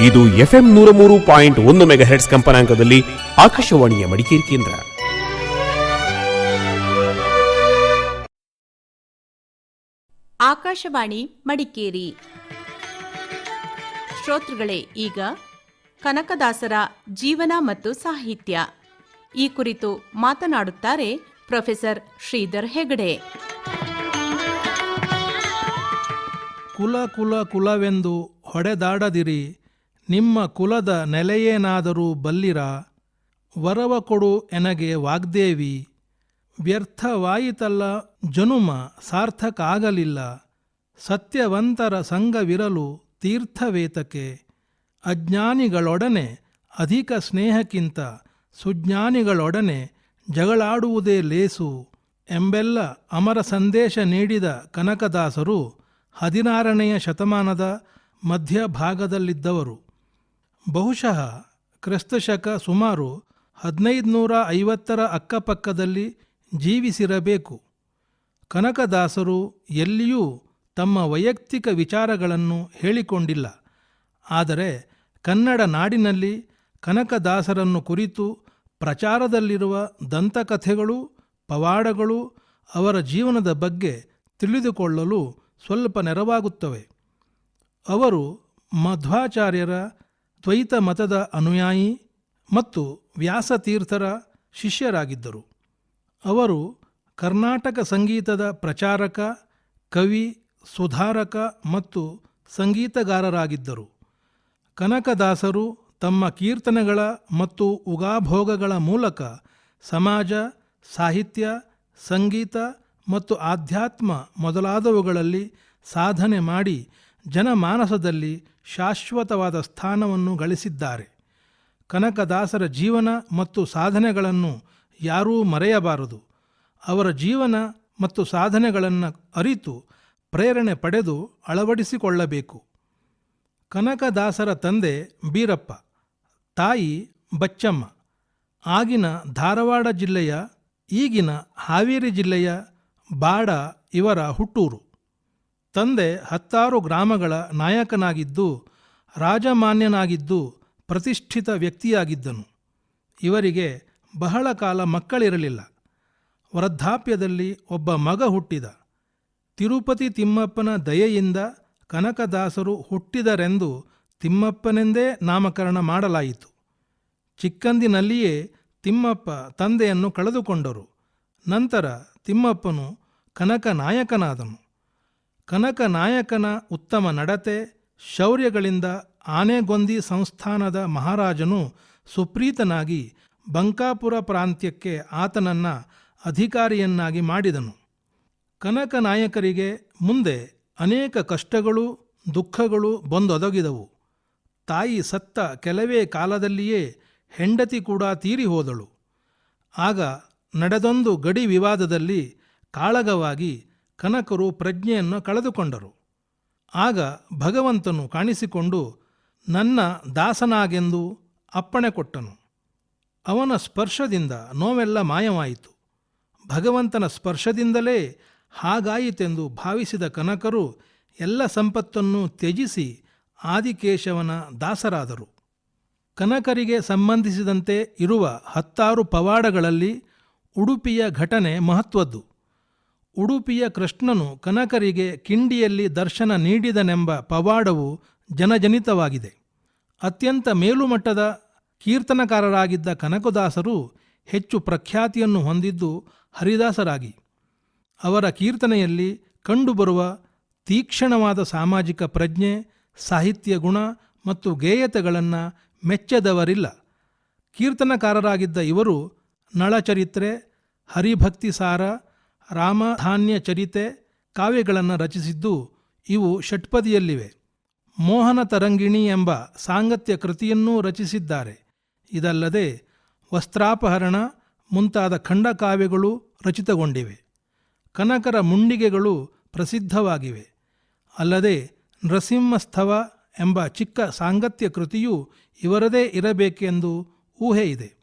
ಇದು ಎಫ್ಎಂ ನೂರ ಮೂರು ಪಾಯಿಂಟ್ ಒಂದು ಮೆಗಾಹೆಟ್ಸ್ ಕಂಪನಾಂಕದಲ್ಲಿ ಆಕಾಶವಾಣಿಯ ಮಡಿಕೇರಿ ಕೇಂದ್ರ. ಆಕಾಶವಾಣಿ ಮಡಿಕೇರಿ. ಶ್ರೋತೃಗಳೇ ಈಗ ಕನಕದಾಸರ ಜೀವನ ಮತ್ತು ಸಾಹಿತ್ಯ. ಈ ಕುರಿತು ಮಾತನಾಡುತ್ತಾರೆ ಪ್ರೊಫೆಸರ್ ಶ್ರೀಧರ್ ಹೆಗಡೆ. ಕುಲ ಕುಲ ಕುಲವೆಂದು ಹೊಡೆದಾಡದಿರಿ. ನಿಮ್ಮ ಕುಲದ ನೆಲೆಯೇನಾದರೂ ಬಲ್ಲಿರ? ವರವ ಕೊಡು ಎನಗೆ ವಾಗ್ದೇವಿ. ವ್ಯರ್ಥವಾಯಿತಲ್ಲ ಜನುಮ ಸಾರ್ಥಕ ಆಗಲಿಲ್ಲ ಸತ್ಯವಂತರ ಸಂಘವಿರಲು ತೀರ್ಥವೇತಕೆ. ಅಜ್ಞಾನಿಗಳೊಡನೆ ಅಧಿಕ ಸ್ನೇಹಕ್ಕಿಂತ ಸುಜ್ಞಾನಿಗಳೊಡನೆ ಜಗಳಾಡುವುದೇ ಲೇಸು ಎಂಬೆಲ್ಲ ಅಮರ ಸಂದೇಶ ನೀಡಿದ ಕನಕದಾಸರು ಹದಿನಾರನೆಯ ಶತಮಾನದ ಮಧ್ಯಭಾಗದಲ್ಲಿದ್ದವರು. ಬಹುಶಃ ಕ್ರಿಸ್ತಶಕ ಸುಮಾರು ಹದಿನೈದುನೂರ ಐವತ್ತರ ಅಕ್ಕಪಕ್ಕದಲ್ಲಿ ಜೀವಿಸಿರಬೇಕು. ಕನಕದಾಸರು ಎಲ್ಲಿಯೂ ತಮ್ಮ ವೈಯಕ್ತಿಕ ವಿಚಾರಗಳನ್ನು ಹೇಳಿಕೊಂಡಿಲ್ಲ. ಆದರೆ ಕನ್ನಡ ನಾಡಿನಲ್ಲಿ ಕನಕದಾಸರನ್ನು ಕುರಿತು ಪ್ರಚಾರದಲ್ಲಿರುವ ದಂತಕಥೆಗಳು, ಪವಾಡಗಳು ಅವರ ಜೀವನದ ಬಗ್ಗೆ ತಿಳಿದುಕೊಳ್ಳಲು ಸ್ವಲ್ಪ ನೆರವಾಗುತ್ತವೆ. ಅವರು ಮಧ್ವಾಚಾರ್ಯರ ದ್ವೈತ ಮತದ ಅನುಯಾಯಿ ಮತ್ತು ವ್ಯಾಸತೀರ್ಥರ ಶಿಷ್ಯರಾಗಿದ್ದರು. ಅವರು ಕರ್ನಾಟಕ ಸಂಗೀತದ ಪ್ರಚಾರಕ, ಕವಿ, ಸುಧಾರಕ ಮತ್ತು ಸಂಗೀತಗಾರರಾಗಿದ್ದರು. ಕನಕದಾಸರು ತಮ್ಮ ಕೀರ್ತನೆಗಳ ಮತ್ತು ಉಗಾಭೋಗಗಳ ಮೂಲಕ ಸಮಾಜ, ಸಾಹಿತ್ಯ, ಸಂಗೀತ ಮತ್ತು ಆಧ್ಯಾತ್ಮ ಮೊದಲಾದವುಗಳಲ್ಲಿ ಸಾಧನೆ ಮಾಡಿ ಜನಮಾನಸದಲ್ಲಿ ಶಾಶ್ವತವಾದ ಸ್ಥಾನವನ್ನು ಗಳಿಸಿದ್ದಾರೆ. ಕನಕದಾಸರ ಜೀವನ ಮತ್ತು ಸಾಧನೆಗಳನ್ನು ಯಾರೂ ಮರೆಯಬಾರದು. ಅವರ ಜೀವನ ಮತ್ತು ಸಾಧನೆಗಳನ್ನು ಅರಿತು ಪ್ರೇರಣೆ ಪಡೆದು ಅಳವಡಿಸಿಕೊಳ್ಳಬೇಕು. ಕನಕದಾಸರ ತಂದೆ ಬೀರಪ್ಪ, ತಾಯಿ ಬಚ್ಚಮ್ಮ, ಆಗಿನ ಧಾರವಾಡ ಜಿಲ್ಲೆಯ, ಈಗಿನ ಹಾವೇರಿ ಜಿಲ್ಲೆಯ ಬಾಡ ಇವರ ಹುಟ್ಟೂರು. ತಂದೆ ಹತ್ತಾರು ಗ್ರಾಮಗಳ ನಾಯಕನಾಗಿದ್ದು, ರಾಜಮಾನ್ಯನಾಗಿದ್ದು, ಪ್ರತಿಷ್ಠಿತ ವ್ಯಕ್ತಿಯಾಗಿದ್ದನು. ಇವರಿಗೆ ಬಹಳ ಕಾಲ ಮಕ್ಕಳಿರಲಿಲ್ಲ. ವೃದ್ಧಾಪ್ಯದಲ್ಲಿ ಒಬ್ಬ ಮಗ ಹುಟ್ಟಿದ. ತಿರುಪತಿ ತಿಮ್ಮಪ್ಪನ ದಯೆಯಿಂದ ಕನಕದಾಸರು ಹುಟ್ಟಿದರೆಂದು ತಿಮ್ಮಪ್ಪನೆಂದೇ ನಾಮಕರಣ ಮಾಡಲಾಯಿತು. ಚಿಕ್ಕಂದಿನಲ್ಲಿಯೇ ತಿಮ್ಮಪ್ಪ ತಂದೆಯನ್ನು ಕಳೆದುಕೊಂಡರು. ನಂತರ ತಿಮ್ಮಪ್ಪನು ಕನಕ ನಾಯಕನಾದನು ಕನಕ ನಾಯಕನ ಉತ್ತಮ ನಡತೆ, ಶೌರ್ಯಗಳಿಂದ ಆನೆಗೊಂದಿ ಸಂಸ್ಥಾನದ ಮಹಾರಾಜನು ಸುಪ್ರೀತನಾಗಿ ಬಂಕಾಪುರ ಪ್ರಾಂತ್ಯಕ್ಕೆ ಆತನನ್ನು ಅಧಿಕಾರಿಯನ್ನಾಗಿ ಮಾಡಿದನು. ಕನಕ ನಾಯಕರಿಗೆ ಮುಂದೆ ಅನೇಕ ಕಷ್ಟಗಳು, ದುಃಖಗಳು ಬಂದೊದಗಿದವು. ತಾಯಿ ಸತ್ತ ಕೆಲವೇ ಕಾಲದಲ್ಲಿಯೇ ಹೆಂಡತಿ ಕೂಡ ತೀರಿ ಹೋದಳು ಆಗ ನಡೆದೊಂದು ಗಡಿ ವಿವಾದದಲ್ಲಿ ಕಾಳಗವಾಗಿ ಕನಕರು ಪ್ರಜ್ಞೆಯನ್ನು ಕಳೆದುಕೊಂಡರು. ಆಗ ಭಗವಂತನು ಕಾಣಿಸಿಕೊಂಡು, ನನ್ನ ದಾಸನಾಗೆಂದು ಅಪ್ಪಣೆ ಕೊಟ್ಟನು. ಅವನ ಸ್ಪರ್ಶದಿಂದ ನೋವೆಲ್ಲ ಮಾಯವಾಯಿತು. ಭಗವಂತನ ಸ್ಪರ್ಶದಿಂದಲೇ ಹಾಗಾಯಿತೆಂದು ಭಾವಿಸಿದ ಕನಕರು ಎಲ್ಲ ಸಂಪತ್ತನ್ನು ತ್ಯಜಿಸಿ ಆದಿಕೇಶವನ ದಾಸರಾದರು. ಕನಕರಿಗೆ ಸಂಬಂಧಿಸಿದಂತೆ ಇರುವ ಹತ್ತಾರು ಪವಾಡಗಳಲ್ಲಿ ಉಡುಪಿಯ ಘಟನೆ ಮಹತ್ವದ್ದು. ಉಡುಪಿಯ ಕೃಷ್ಣನು ಕನಕರಿಗೆ ಕಿಂಡಿಯಲ್ಲಿ ದರ್ಶನ ನೀಡಿದನೆಂಬ ಪವಾಡವು ಜನಜನಿತವಾಗಿದೆ. ಅತ್ಯಂತ ಮೇಲುಮಟ್ಟದ ಕೀರ್ತನಕಾರರಾಗಿದ್ದ ಕನಕದಾಸರು ಹೆಚ್ಚು ಪ್ರಖ್ಯಾತಿಯನ್ನು ಹೊಂದಿದ್ದು ಹರಿದಾಸರಾಗಿ. ಅವರ ಕೀರ್ತನೆಯಲ್ಲಿ ಕಂಡುಬರುವ ತೀಕ್ಷ್ಣವಾದ ಸಾಮಾಜಿಕ ಪ್ರಜ್ಞೆ, ಸಾಹಿತ್ಯ ಗುಣ ಮತ್ತು ಗೇಯತೆಗಳನ್ನು ಮೆಚ್ಚದವರಿಲ್ಲ. ಕೀರ್ತನಕಾರರಾಗಿದ್ದ ಇವರು ನಳಚರಿತ್ರೆ ಹರಿಭಕ್ತಿ ಸಾರ ರಾಮಧಾನ್ಯ ಚರಿತೆ ಕಾವ್ಯಗಳನ್ನು ರಚಿಸಿದ್ದು ಇವು ಷಟ್ಪದಿಯಲ್ಲಿವೆ. ಮೋಹನ ತರಂಗಿಣಿ ಎಂಬ ಸಾಂಗತ್ಯ ಕೃತಿಯನ್ನೂ ರಚಿಸಿದ್ದಾರೆ. ಇದಲ್ಲದೆ ವಸ್ತ್ರಾಪಹರಣ ಮುಂತಾದ ಖಂಡಕಾವ್ಯಗಳು ರಚಿತಗೊಂಡಿವೆ. ಕನಕರ ಮುಂಡಿಗೆಗಳು ಪ್ರಸಿದ್ಧವಾಗಿವೆ. ಅಲ್ಲದೆ ನೃಸಿಂಹಸ್ಥವ ಎಂಬ ಚಿಕ್ಕ ಸಾಂಗತ್ಯ ಕೃತಿಯು ಇವರದೇ ಇರಬೇಕೆಂದು ಊಹೆ ಇದೆ.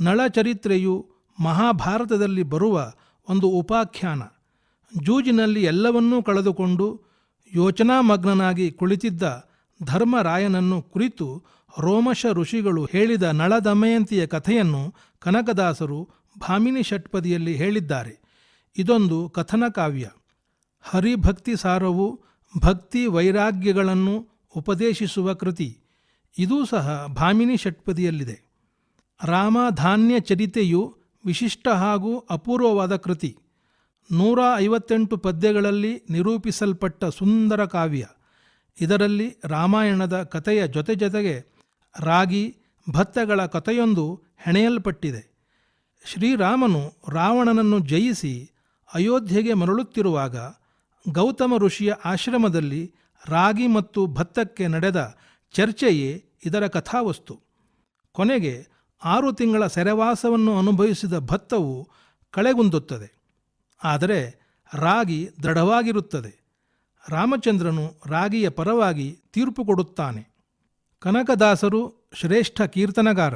ನಳಚರಿತ್ರೆಯು ಮಹಾಭಾರತದಲ್ಲಿ ಬರುವ ಒಂದು ಉಪಾಖ್ಯಾನ. ಜೂಜಿನಲ್ಲಿ ಎಲ್ಲವನ್ನೂ ಕಳೆದುಕೊಂಡು ಯೋಚನಾಮಗ್ನನಾಗಿ ಕುಳಿತಿದ್ದ ಧರ್ಮರಾಯನನ್ನು ಕುರಿತು ರೋಮಶ ಋಷಿಗಳು ಹೇಳಿದ ನಳದಮಯಂತಿಯ ಕಥೆಯನ್ನು ಕನಕದಾಸರು ಭಾಮಿನಿ ಷಟ್ಪದಿಯಲ್ಲಿ ಹೇಳಿದ್ದಾರೆ. ಇದೊಂದು ಕಥನ ಕಾವ್ಯ. ಹರಿಭಕ್ತಿ ಸಾರವು ಭಕ್ತಿ ವೈರಾಗ್ಯಗಳನ್ನು ಉಪದೇಶಿಸುವ ಕೃತಿ. ಇದೂ ಸಹ ಭಾಮಿನಿ ಷಟ್ಪದಿಯಲ್ಲಿದೆ. ರಾಮಧಾನ್ಯ ಚರಿತೆಯು ವಿಶಿಷ್ಟ ಹಾಗೂ ಅಪೂರ್ವವಾದ ಕೃತಿ. ನೂರ ಐವತ್ತೆಂಟು ಪದ್ಯಗಳಲ್ಲಿ ನಿರೂಪಿಸಲ್ಪಟ್ಟ ಸುಂದರ ಕಾವ್ಯ. ಇದರಲ್ಲಿ ರಾಮಾಯಣದ ಕಥೆಯ ಜೊತೆ ಜೊತೆಗೆ ರಾಗಿ, ಭತ್ತಗಳ ಕಥೆಯೊಂದು ಹೆಣೆಯಲ್ಪಟ್ಟಿದೆ. ಶ್ರೀರಾಮನು ರಾವಣನನ್ನು ಜಯಿಸಿ ಅಯೋಧ್ಯೆಗೆ ಮರಳುತ್ತಿರುವಾಗ ಗೌತಮ ಋಷಿಯ ಆಶ್ರಮದಲ್ಲಿ ರಾಗಿ ಮತ್ತು ಭತ್ತಕ್ಕೆ ನಡೆದ ಚರ್ಚೆಯೇ ಇದರ ಕಥಾವಸ್ತು. ಕೊನೆಗೆ ಆರು ತಿಂಗಳ ಸೆರೆವಾಸವನ್ನು ಅನುಭವಿಸಿದ ಭತ್ತವು ಕಳೆಗುಂದುತ್ತದೆ. ಆದರೆ ರಾಗಿ ದೃಢವಾಗಿರುತ್ತದೆ. ರಾಮಚಂದ್ರನು ರಾಗಿಯ ಪರವಾಗಿ ತೀರ್ಪು ಕೊಡುತ್ತಾನೆ. ಕನಕದಾಸರು ಶ್ರೇಷ್ಠ ಕೀರ್ತನಗಾರ.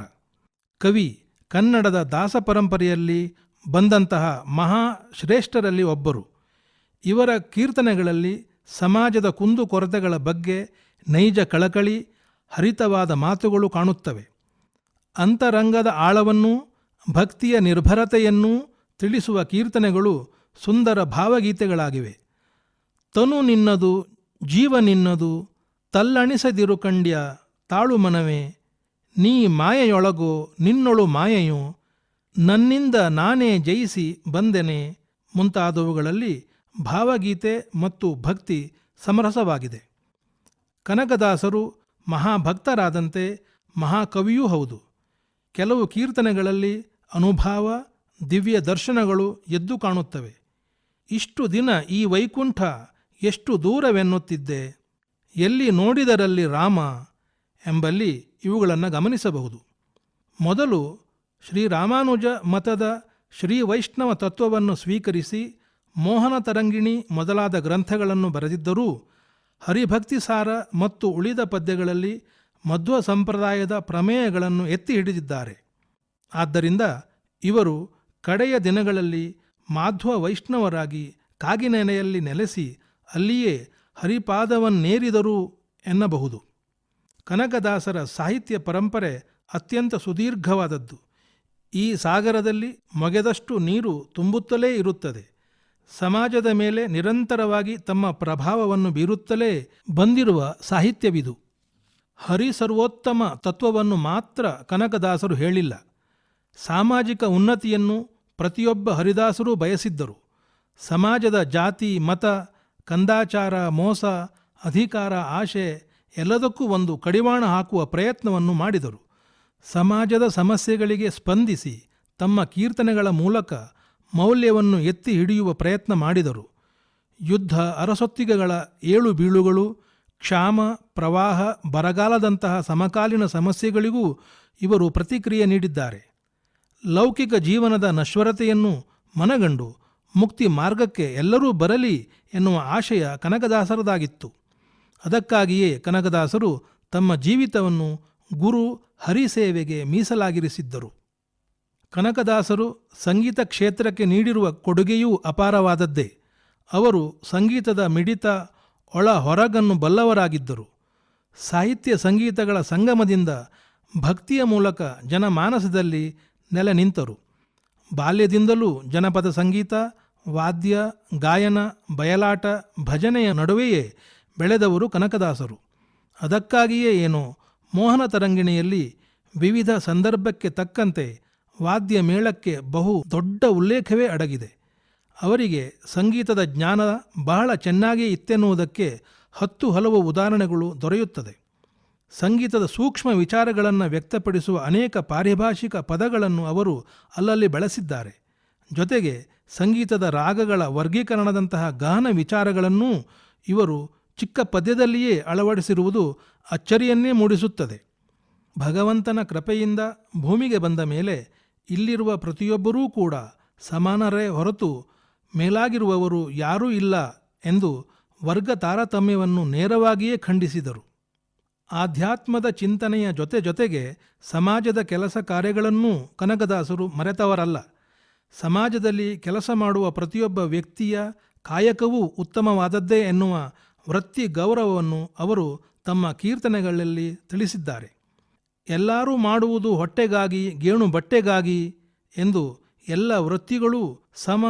ಕವಿ ಕನ್ನಡದ ದಾಸ ಪರಂಪರೆಯಲ್ಲಿ ಬಂದಂತಹ ಮಹಾ ಶ್ರೇಷ್ಠರಲ್ಲಿ ಒಬ್ಬರು. ಇವರ ಕೀರ್ತನೆಗಳಲ್ಲಿ ಸಮಾಜದ ಕುಂದುಕೊರತೆಗಳ ಬಗ್ಗೆ ನೈಜ ಕಳಕಳಿ, ಹರಿತವಾದ ಮಾತುಗಳು ಕಾಣುತ್ತವೆ. ಅಂತರಂಗದ ಆಳವನ್ನೂ, ಭಕ್ತಿಯ ನಿರ್ಭರತೆಯನ್ನೂ ತಿಳಿಸುವ ಕೀರ್ತನೆಗಳು ಸುಂದರ ಭಾವಗೀತೆಗಳಾಗಿವೆ. ತನು ನಿನ್ನದು, ಜೀವ ನಿನ್ನದು, ತಲ್ಲಣಿಸದಿರು ಕಂಡ್ಯ ತಾಳು ಮನವೇ, ನೀ ಮಾಯೆಯೊಳಗೋ, ನಿನ್ನೊಳು ಮಾಯೆಯು, ನನ್ನಿಂದ ನಾನೇ ಜಯಿಸಿ ಬಂದೆನೆ ಮುಂತಾದವುಗಳಲ್ಲಿ ಭಾವಗೀತೆ ಮತ್ತು ಭಕ್ತಿ ಸಮರಸವಾಗಿದೆ. ಕನಕದಾಸರು ಮಹಾಭಕ್ತರಾದಂತೆ ಮಹಾಕವಿಯೂ ಹೌದು. ಕೆಲವು ಕೀರ್ತನೆಗಳಲ್ಲಿ ಅನುಭಾವ, ದಿವ್ಯ ದರ್ಶನಗಳು ಎದ್ದು ಕಾಣುತ್ತವೆ. ಇಷ್ಟು ದಿನ ಈ ವೈಕುಂಠ ಎಷ್ಟು ದೂರವೆನ್ನುತ್ತಿದ್ದೆ, ಎಲ್ಲಿ ನೋಡಿದರಲ್ಲಿ ರಾಮ ಎಂಬಲ್ಲಿ ಇವುಗಳನ್ನು ಗಮನಿಸಬಹುದು. ಮೊದಲು ಶ್ರೀರಾಮಾನುಜ ಮತದ ಶ್ರೀ ವೈಷ್ಣವ ತತ್ವವನ್ನು ಸ್ವೀಕರಿಸಿ ಮೋಹನ ತರಂಗಿಣಿ ಮೊದಲಾದ ಗ್ರಂಥಗಳನ್ನು ಬರೆದಿದ್ದರೂ ಹರಿಭಕ್ತಿಸಾರ ಮತ್ತು ಉಳಿದ ಪದ್ಯಗಳಲ್ಲಿ ಮಧ್ವ ಸಂಪ್ರದಾಯದ ಪ್ರಮೇಯಗಳನ್ನು ಎತ್ತಿ ಹಿಡಿದಿದ್ದಾರೆ. ಆದ್ದರಿಂದ ಇವರು ಕಡೆಯ ದಿನಗಳಲ್ಲಿ ಮಾಧ್ವ ವೈಷ್ಣವರಾಗಿ ಕಾಗಿನೆನೆಯಲ್ಲಿ ನೆಲೆಸಿ ಅಲ್ಲಿಯೇ ಹರಿಪಾದವನ್ನೇರಿದರು ಎನ್ನಬಹುದು. ಕನಕದಾಸರ ಸಾಹಿತ್ಯ ಪರಂಪರೆ ಅತ್ಯಂತ ಸುದೀರ್ಘವಾದದ್ದು. ಈ ಸಾಗರದಲ್ಲಿ ಮೊಗೆದಷ್ಟು ನೀರು ತುಂಬುತ್ತಲೇ ಇರುತ್ತದೆ. ಸಮಾಜದ ಮೇಲೆ ನಿರಂತರವಾಗಿ ತಮ್ಮ ಪ್ರಭಾವವನ್ನು ಬೀರುತ್ತಲೇ ಬಂದಿರುವ ಸಾಹಿತ್ಯವಿದು. ಹರಿಸರ್ವೋತ್ತಮ ತತ್ವವನ್ನು ಮಾತ್ರ ಕನಕದಾಸರು ಹೇಳಿಲ್ಲ. ಸಾಮಾಜಿಕ ಉನ್ನತಿಯನ್ನು ಪ್ರತಿಯೊಬ್ಬ ಹರಿದಾಸರೂ ಬಯಸಿದ್ದರು. ಸಮಾಜದ ಜಾತಿ, ಮತ, ಕಂದಾಚಾರ, ಮೋಸ, ಅಧಿಕಾರ, ಆಶೆ ಎಲ್ಲದಕ್ಕೂ ಒಂದು ಕಡಿವಾಣ ಹಾಕುವ ಪ್ರಯತ್ನವನ್ನು ಮಾಡಿದರು. ಸಮಾಜದ ಸಮಸ್ಯೆಗಳಿಗೆ ಸ್ಪಂದಿಸಿ ತಮ್ಮ ಕೀರ್ತನೆಗಳ ಮೂಲಕ ಮೌಲ್ಯವನ್ನು ಎತ್ತಿ ಹಿಡಿಯುವ ಪ್ರಯತ್ನ ಮಾಡಿದರು. ಯುದ್ಧ ಅರಸೊತ್ತಿಗೆಗಳ ಏಳು ಬೀಳುಗಳು ಕ್ಷಾಮ, ಪ್ರವಾಹ, ಬರಗಾಲದಂತಹ ಸಮಕಾಲೀನ ಸಮಸ್ಯೆಗಳಿಗೂ ಇವರು ಪ್ರತಿಕ್ರಿಯೆ ನೀಡಿದ್ದಾರೆ. ಲೌಕಿಕ ಜೀವನದ ನಶ್ವರತೆಯನ್ನು ಮನಗಂಡು ಮುಕ್ತಿ ಮಾರ್ಗಕ್ಕೆ ಎಲ್ಲರೂ ಬರಲಿ ಎನ್ನುವ ಆಶಯ ಕನಕದಾಸರದಾಗಿತ್ತು. ಅದಕ್ಕಾಗಿಯೇ ಕನಕದಾಸರು ತಮ್ಮ ಜೀವಿತವನ್ನು ಗುರು ಹರಿಸೇವೆಗೆ ಮೀಸಲಾಗಿರಿಸಿದ್ದರು. ಕನಕದಾಸರು ಸಂಗೀತ ಕ್ಷೇತ್ರಕ್ಕೆ ನೀಡಿರುವ ಕೊಡುಗೆಯೂ ಅಪಾರವಾದದ್ದೇ. ಅವರು ಸಂಗೀತದ ಮಿಡಿತ ಒಳ ಹೊರಗನ್ನು ಬಲ್ಲವರಾಗಿದ್ದರು. ಸಾಹಿತ್ಯ ಸಂಗೀತಗಳ ಸಂಗಮದಿಂದ ಭಕ್ತಿಯ ಮೂಲಕ ಜನಮಾನಸದಲ್ಲಿ ನೆಲೆ ನಿಂತರು. ಬಾಲ್ಯದಿಂದಲೂ ಜನಪದ ಸಂಗೀತ, ವಾದ್ಯ, ಗಾಯನ, ಬಯಲಾಟ, ಭಜನೆಯ ನಡುವೆಯೇ ಬೆಳೆದವರು ಕನಕದಾಸರು. ಅದಕ್ಕಾಗಿಯೇ ಏನೋ ಮೋಹನ ತರಂಗಿಣಿಯಲ್ಲಿ ವಿವಿಧ ಸಂದರ್ಭಕ್ಕೆ ತಕ್ಕಂತೆ ವಾದ್ಯ ಮೇಳಕ್ಕೆ ಬಹು ದೊಡ್ಡ ಉಲ್ಲೇಖವೇ ಅಡಗಿದೆ. ಅವರಿಗೆ ಸಂಗೀತದ ಜ್ಞಾನ ಬಹಳ ಚೆನ್ನಾಗಿ ಇತ್ತೆನ್ನುವುದಕ್ಕೆ ಹತ್ತು ಹಲವು ಉದಾಹರಣೆಗಳು ದೊರೆಯುತ್ತದೆ. ಸಂಗೀತದ ಸೂಕ್ಷ್ಮ ವಿಚಾರಗಳನ್ನು ವ್ಯಕ್ತಪಡಿಸುವ ಅನೇಕ ಪಾರಿಭಾಷಿಕ ಪದಗಳನ್ನು ಅವರು ಅಲ್ಲಲ್ಲಿ ಬಳಸಿದ್ದಾರೆ. ಜೊತೆಗೆ ಸಂಗೀತದ ರಾಗಗಳ ವರ್ಗೀಕರಣದಂತಹ ಗಹನ ವಿಚಾರಗಳನ್ನೂ ಇವರು ಚಿಕ್ಕ ಪದ್ಯದಲ್ಲಿಯೇ ಅಳವಡಿಸಿರುವುದು ಅಚ್ಚರಿಯನ್ನೇ ಮೂಡಿಸುತ್ತದೆ. ಭಗವಂತನ ಕೃಪೆಯಿಂದ ಭೂಮಿಗೆ ಬಂದ ಮೇಲೆ ಇಲ್ಲಿರುವ ಪ್ರತಿಯೊಬ್ಬರೂ ಕೂಡ ಸಮಾನರೇ ಹೊರತು ಮೇಲಾಗಿರುವವರು ಯಾರೂ ಇಲ್ಲ ಎಂದು ವರ್ಗ ತಾರತಮ್ಯವನ್ನು ನೇರವಾಗಿಯೇ ಖಂಡಿಸಿದರು. ಆಧ್ಯಾತ್ಮದ ಚಿಂತನೆಯ ಜೊತೆ ಜೊತೆಗೆ ಸಮಾಜದ ಕೆಲಸ ಕಾರ್ಯಗಳನ್ನೂ ಕನಕದಾಸರು ಮರೆತವರಲ್ಲ. ಸಮಾಜದಲ್ಲಿ ಕೆಲಸ ಮಾಡುವ ಪ್ರತಿಯೊಬ್ಬ ವ್ಯಕ್ತಿಯ ಕಾಯಕವೂ ಉತ್ತಮವಾದದ್ದೇ ಎನ್ನುವ ವೃತ್ತಿ ಗೌರವವನ್ನು ಅವರು ತಮ್ಮ ಕೀರ್ತನೆಗಳಲ್ಲಿ ತಿಳಿಸಿದ್ದಾರೆ. ಎಲ್ಲರೂ ಮಾಡುವುದು ಹೊಟ್ಟೆಗಾಗಿ ಗೇಣು ಬಟ್ಟೆಗಾಗಿ ಎಂದು ಎಲ್ಲ ವೃತ್ತಿಗಳೂ ಸಮ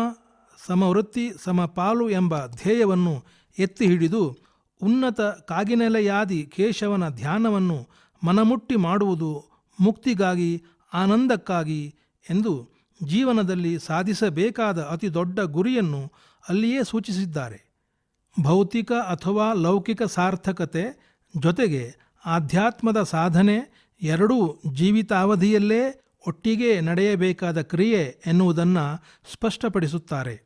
ಸಮವೃತ್ತಿ ಸಮಪಾಲು ಎಂಬ ಧ್ಯೇಯವನ್ನು ಎತ್ತಿ ಹಿಡಿದು ಉನ್ನತ ಕಾಗಿನೆಲೆಯಾದಿ ಕೇಶವನ ಧ್ಯಾನವನ್ನು ಮನಮುಟ್ಟಿ ಮಾಡುವುದು ಮುಕ್ತಿಗಾಗಿ ಆನಂದಕ್ಕಾಗಿ ಎಂದು ಜೀವನದಲ್ಲಿ ಸಾಧಿಸಬೇಕಾದ ಅತಿ ದೊಡ್ಡ ಗುರಿಯನ್ನು ಅಲ್ಲಿಯೇ ಸೂಚಿಸಿದ್ದಾರೆ. ಭೌತಿಕ ಅಥವಾ ಲೌಕಿಕ ಸಾರ್ಥಕತೆ ಜೊತೆಗೆ ಆಧ್ಯಾತ್ಮದ ಸಾಧನೆ ಎರಡೂ ಜೀವಿತಾವಧಿಯಲ್ಲೇ ಒಟ್ಟಿಗೆ ನಡೆಯಬೇಕಾದ ಕ್ರಿಯೆ ಎನ್ನುವುದನ್ನು ಸ್ಪಷ್ಟಪಡಿಸುತ್ತಾರೆ.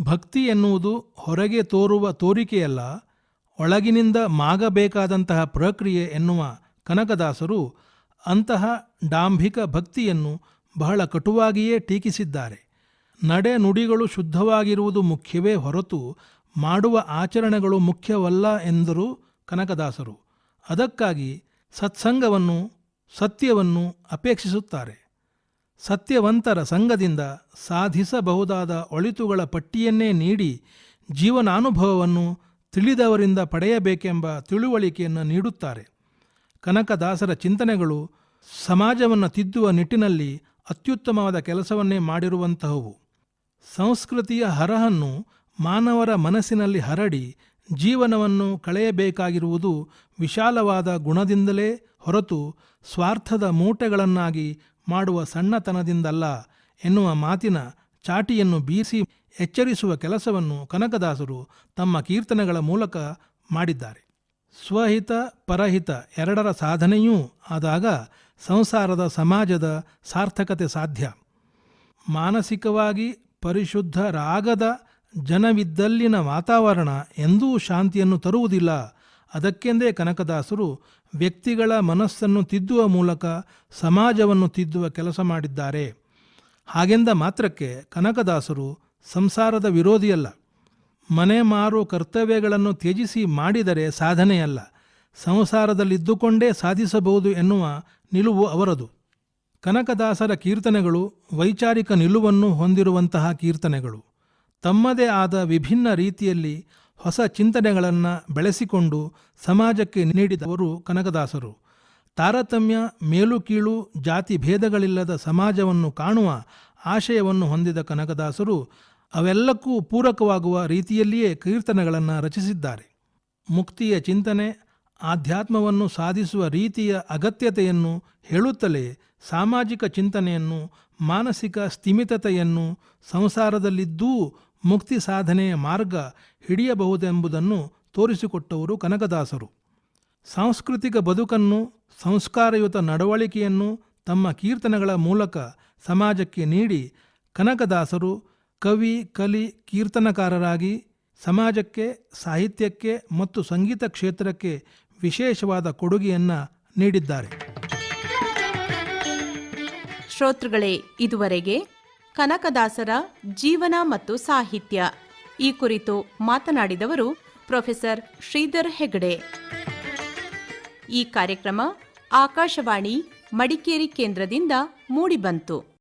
ಭಕ್ತಿ ಎನ್ನುವುದು ಹೊರಗೆ ತೋರುವ ತೋರಿಕೆಯಲ್ಲ, ಒಳಗಿನಿಂದ ಮಾಗಬೇಕಾದಂತಹ ಪ್ರಕ್ರಿಯೆ ಎನ್ನುವ ಕನಕದಾಸರು ಅಂತಹ ಡಾಂಭಿಕ ಭಕ್ತಿಯನ್ನು ಬಹಳ ಕಟುವಾಗಿಯೇ ಟೀಕಿಸಿದ್ದಾರೆ. ನಡೆ ನುಡಿಗಳು ಶುದ್ಧವಾಗಿರುವುದು ಮುಖ್ಯವೇ ಹೊರತು ಮಾಡುವ ಆಚರಣೆಗಳು ಮುಖ್ಯವಲ್ಲ ಎಂದರು ಕನಕದಾಸರು. ಅದಕ್ಕಾಗಿ ಸತ್ಸಂಗವನ್ನು, ಸತ್ಯವನ್ನು ಅಪೇಕ್ಷಿಸುತ್ತಾರೆ. ಸತ್ಯವಂತರ ಸಂಘದಿಂದ ಸಾಧಿಸಬಹುದಾದ ಒಳಿತುಗಳ ಪಟ್ಟಿಯನ್ನೇ ನೀಡಿ ಜೀವನಾನುಭವವನ್ನು ತಿಳಿದವರಿಂದ ಪಡೆಯಬೇಕೆಂಬ ತಿಳುವಳಿಕೆಯನ್ನು ನೀಡುತ್ತಾರೆ. ಕನಕದಾಸರ ಚಿಂತನೆಗಳು ಸಮಾಜವನ್ನು ತಿದ್ದುವ ನಿಟ್ಟಿನಲ್ಲಿ ಅತ್ಯುತ್ತಮವಾದ ಕೆಲಸವನ್ನೇ ಮಾಡಿರುವಂತಹವು. ಸಂಸ್ಕೃತಿಯ ಹರಹನ್ನು ಮಾನವರ ಮನಸ್ಸಿನಲ್ಲಿ ಹರಡಿ ಜೀವನವನ್ನು ಕಳೆಯಬೇಕಾಗಿರುವುದು ವಿಶಾಲವಾದ ಗುಣದಿಂದಲೇ ಹೊರತು ಸ್ವಾರ್ಥದ ಮೂಟೆಗಳನ್ನಾಗಿ ಮಾಡುವ ಸಣ್ಣತನದಿಂದಲ್ಲ ಎನ್ನುವ ಮಾತಿನ ಚಾಟಿಯನ್ನು ಬೀಸಿ ಎಚ್ಚರಿಸುವ ಕೆಲಸವನ್ನು ಕನಕದಾಸರು ತಮ್ಮ ಕೀರ್ತನೆಗಳ ಮೂಲಕ ಮಾಡಿದ್ದಾರೆ. ಸ್ವಹಿತ, ಪರಹಿತ ಎರಡರ ಸಾಧನೆಯೂ ಆದಾಗ ಸಂಸಾರದ ಸಮಾಜದ ಸಾರ್ಥಕತೆ ಸಾಧ್ಯ. ಮಾನಸಿಕವಾಗಿ ಪರಿಶುದ್ಧರಾಗದ ಜನವಿದ್ದಲ್ಲಿನ ವಾತಾವರಣ ಎಂದೂ ಶಾಂತಿಯನ್ನು ತರುವುದಿಲ್ಲ. ಅದಕ್ಕೆಂದೇ ಕನಕದಾಸರು ವ್ಯಕ್ತಿಗಳ ಮನಸ್ಸನ್ನು ತಿದ್ದುವ ಮೂಲಕ ಸಮಾಜವನ್ನು ತಿದ್ದುವ ಕೆಲಸ ಮಾಡಿದ್ದಾರೆ. ಹಾಗೆಂದ ಮಾತ್ರಕ್ಕೆ ಕನಕದಾಸರು ಸಂಸಾರದ ವಿರೋಧಿಯಲ್ಲ. ಮನೆ ಮಾರು ಕರ್ತವ್ಯಗಳನ್ನು ತ್ಯಜಿಸಿ ಮಾಡಿದರೆ ಸಾಧನೆಯಲ್ಲ. ಸಂಸಾರದಲ್ಲಿದ್ದುಕೊಂಡೇ ಸಾಧಿಸಬಹುದು ಎನ್ನುವ ನಿಲುವು ಅವರದು. ಕನಕದಾಸರ ಕೀರ್ತನೆಗಳು ವೈಚಾರಿಕ ನಿಲುವನ್ನು ಹೊಂದಿರುವಂತಹ ಕೀರ್ತನೆಗಳು. ತಮ್ಮದೇ ಆದ ವಿಭಿನ್ನ ರೀತಿಯಲ್ಲಿ ಹೊಸ ಚಿಂತನೆಗಳನ್ನು ಬೆಳೆಸಿಕೊಂಡು ಸಮಾಜಕ್ಕೆ ನೀಡಿದವರು ಕನಕದಾಸರು. ತಾರತಮ್ಯ, ಮೇಲು ಕೀಳು, ಜಾತಿ ಭೇದಗಳಿಲ್ಲದ ಸಮಾಜವನ್ನು ಕಾಣುವ ಆಶಯವನ್ನು ಹೊಂದಿದ ಕನಕದಾಸರು ಅವೆಲ್ಲಕ್ಕೂ ಪೂರಕವಾಗುವ ರೀತಿಯಲ್ಲಿಯೇ ಕೀರ್ತನೆಗಳನ್ನು ರಚಿಸಿದ್ದಾರೆ. ಮುಕ್ತಿಯ ಚಿಂತನೆ, ಆಧ್ಯಾತ್ಮವನ್ನು ಸಾಧಿಸುವ ರೀತಿಯ ಅಗತ್ಯತೆಯನ್ನು ಹೇಳುತ್ತಲೇ ಸಾಮಾಜಿಕ ಚಿಂತನೆಯನ್ನು, ಮಾನಸಿಕ ಸ್ಥಿಮಿತತೆಯನ್ನು ಸಂಸಾರದಲ್ಲಿದ್ದೂ ಮುಕ್ತಿ ಸಾಧನೆಯ ಮಾರ್ಗ ಹಿಡಿಯಬಹುದೆಂಬುದನ್ನು ತೋರಿಸಿಕೊಟ್ಟವರು ಕನಕದಾಸರು. ಸಾಂಸ್ಕೃತಿಕ ಬದುಕನ್ನು, ಸಂಸ್ಕಾರಯುತ ನಡವಳಿಕೆಯನ್ನು ತಮ್ಮ ಕೀರ್ತನೆಗಳ ಮೂಲಕ ಸಮಾಜಕ್ಕೆ ನೀಡಿ ಕನಕದಾಸರು ಕವಿ, ಕಲಿ, ಕೀರ್ತನಕಾರರಾಗಿ ಸಮಾಜಕ್ಕೆ, ಸಾಹಿತ್ಯಕ್ಕೆ ಮತ್ತು ಸಂಗೀತ ಕ್ಷೇತ್ರಕ್ಕೆ ವಿಶೇಷವಾದ ಕೊಡುಗೆಯನ್ನು ನೀಡಿದ್ದಾರೆ. ಶ್ರೋತೃಗಳೇ, ಇದುವರೆಗೆ ಕನಕದಾಸರ ಜೀವನ ಮತ್ತು ಸಾಹಿತ್ಯ. ಈ ಕುರಿತು ಮಾತನಾಡಿದವರು ಪ್ರೊಫೆಸರ್ ಶ್ರೀಧರ್ ಹೆಗಡೆ. ಈ ಕಾರ್ಯಕ್ರಮ ಆಕಾಶವಾಣಿ ಮಡಿಕೇರಿ ಕೇಂದ್ರದಿಂದ ಮೂಡಿಬಂತು.